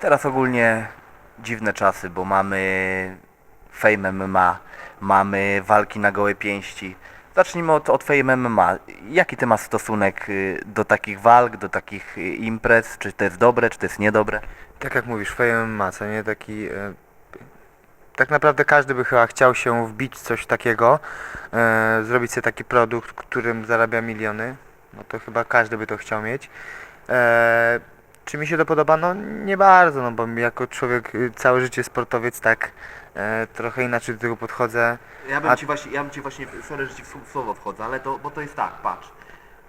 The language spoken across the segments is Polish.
Teraz ogólnie dziwne czasy, bo mamy Fame MMA, mamy walki na gołe pięści. Zacznijmy od, od Fame MMA. Jaki ty masz stosunek y, do takich walk, do takich y, imprez? Czy to jest dobre, czy to jest niedobre? Tak jak mówisz, Fame ma, co nie? Taki... E, tak naprawdę każdy by chyba chciał się wbić coś takiego, zrobić sobie taki produkt, którym zarabia miliony. No to chyba każdy by to chciał mieć. E, czy mi się to podoba? No nie bardzo, no bo jako człowiek, y, całe życie sportowiec, tak e, trochę inaczej do tego podchodzę. Ja bym ci właśnie, ja bym ci właśnie, sorry, że ci w słowo wchodzę, ale to, bo to jest tak, patrz.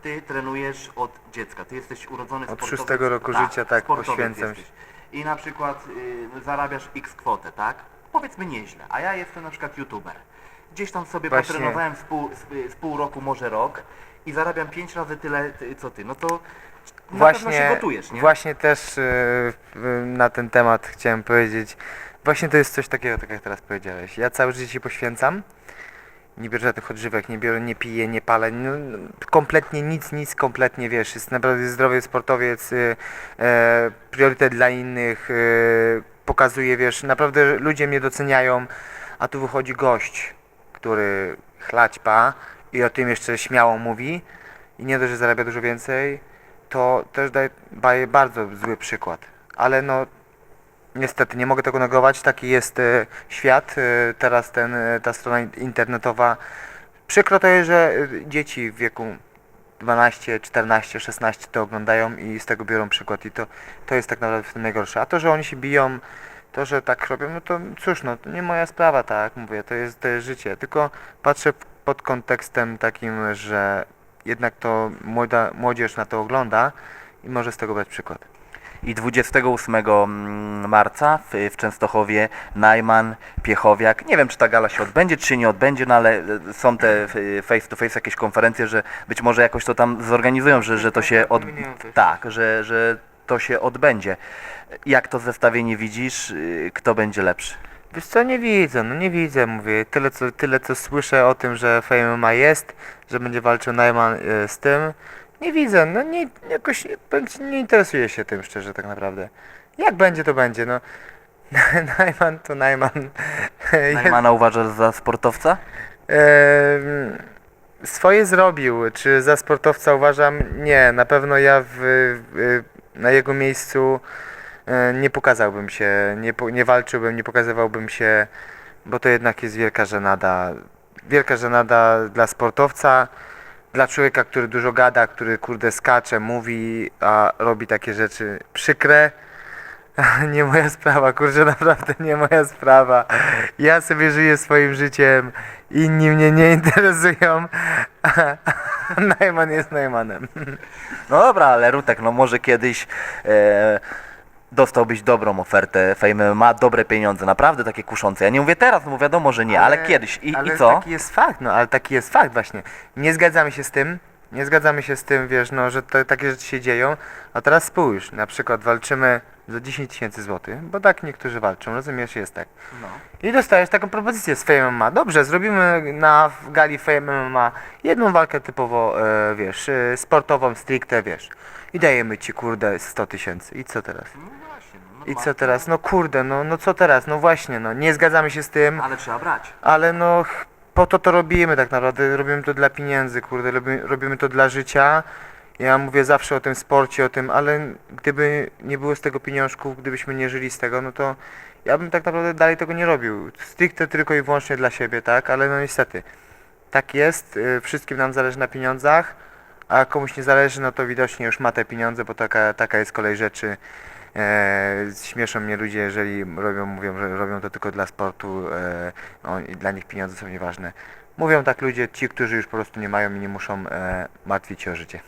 Ty trenujesz od dziecka, ty jesteś urodzony Od sportowiec. szóstego roku życia, tak, sportowiec poświęcam jesteś. I na przykład y, zarabiasz x kwotę, tak? Powiedzmy nieźle, a ja jestem na przykład youtuber. Gdzieś tam sobie Właśnie. potrenowałem z pół, z, z pół roku, może rok i zarabiam pięć razy tyle, ty, co ty, no to na pewno się gotujesz, nie? Właśnie też w- na ten temat chciałem powiedzieć. Właśnie to jest coś takiego, tak jak teraz powiedziałeś. Ja całe życie się poświęcam. Nie biorę żadnych odżywek, nie biorę, nie piję, nie palę. No, kompletnie nic, nic, kompletnie wiesz. Jest naprawdę zdrowy sportowiec, y, e, priorytet dla innych. y, pokazuje, wiesz, naprawdę ludzie mnie doceniają. A tu wychodzi gość, który chlaćpa i o tym jeszcze śmiało mówi. I nie dość, że zarabia dużo więcej, to też daje, daje bardzo zły przykład. Ale no, niestety nie mogę tego negować, taki jest e, świat, e, teraz ten, e, ta strona in- internetowa. Przykro to jest, że e, dzieci w wieku 12, 14, 16 to oglądają i z tego biorą przykład i to, to jest tak naprawdę w najgorsze. A to, że oni się biją, to, że tak robią, no to cóż, no to nie moja sprawa, tak mówię, to jest, to jest życie. Tylko patrzę pod kontekstem takim, że jednak to młoda, młodzież na to ogląda i może z tego brać przykład. I 28 mm, marca w, w Częstochowie Najman, Piechowiak. Nie wiem, czy ta gala się odbędzie, czy nie odbędzie, no ale e, są te f- face to face jakieś konferencje, że być może jakoś to tam zorganizują, że, że to się od... Wymieniają coś. Tak, że, że to się odbędzie. Jak to zestawienie widzisz? Y, Kto będzie lepszy? Wiesz co, nie widzę, no nie widzę, mówię, tyle co, tyle co słyszę o tym, że Fame ma jest, że będzie walczył Najman e, z tym, nie widzę, no nie, jakoś nie, interesuję się tym szczerze tak naprawdę. Jak będzie, to będzie, no. Najman to Najman. Najmana uważasz za sportowca? Swoje zrobił. Czy za sportowca uważam? Nie. Na pewno ja w, w, na jego miejscu e, nie pokazałbym się, nie, po- nie walczyłbym, nie pokazywałbym się, bo to jednak jest wielka żenada. Wielka żenada dla sportowca, dla człowieka, który dużo gada, który kurde skacze, mówi, a robi takie rzeczy przykre. Nie moja sprawa, kurczę, naprawdę nie moja sprawa. Ja sobie żyję swoim życiem, inni mnie nie interesują. Najman jest Najmanem. No dobra, ale Rutek, no może kiedyś e, dostałbyś dobrą ofertę Fame ma dobre pieniądze, naprawdę takie kuszące. Ja nie mówię teraz, no bo wiadomo, że nie, ale, kiedyś. I, ale I co? taki jest fakt, no ale taki jest fakt właśnie. Nie zgadzamy się z tym, nie zgadzamy się z tym, wiesz, no, że to, takie rzeczy się dzieją. A teraz spójrz, na przykład walczymy za 10 tysięcy złotych, bo tak niektórzy walczą, rozumiesz, jest tak. No. I dostajesz taką propozycję z Fame MMA. Dobrze, zrobimy na w gali Fame MMA jedną walkę typowo, e, wiesz, e, sportową, stricte, wiesz. I dajemy ci, kurde, 100 tysięcy. I co teraz? No właśnie, no I normalnie. co teraz? No kurde, no, no co teraz? No właśnie, no nie zgadzamy się z tym, Ale trzeba brać. ale no po to to robimy tak naprawdę. Robimy to dla pieniędzy, kurde, robimy, robimy to dla życia. Ja mówię zawsze o tym sporcie, o tym, ale gdyby nie było z tego pieniążków, gdybyśmy nie żyli z tego, no to ja bym tak naprawdę dalej tego nie robił. Stricte tylko i wyłącznie dla siebie, tak? Ale no niestety, tak jest. y, Wszystkim nam zależy na pieniądzach, a komuś nie zależy, no to widocznie już ma te pieniądze, bo taka, taka jest kolej rzeczy. E, śmieszą mnie ludzie, jeżeli robią, mówią, że robią to tylko dla sportu, e, i dla nich pieniądze są nieważne. Mówią tak ludzie, ci, którzy już po prostu nie mają i nie muszą e, martwić się o życie.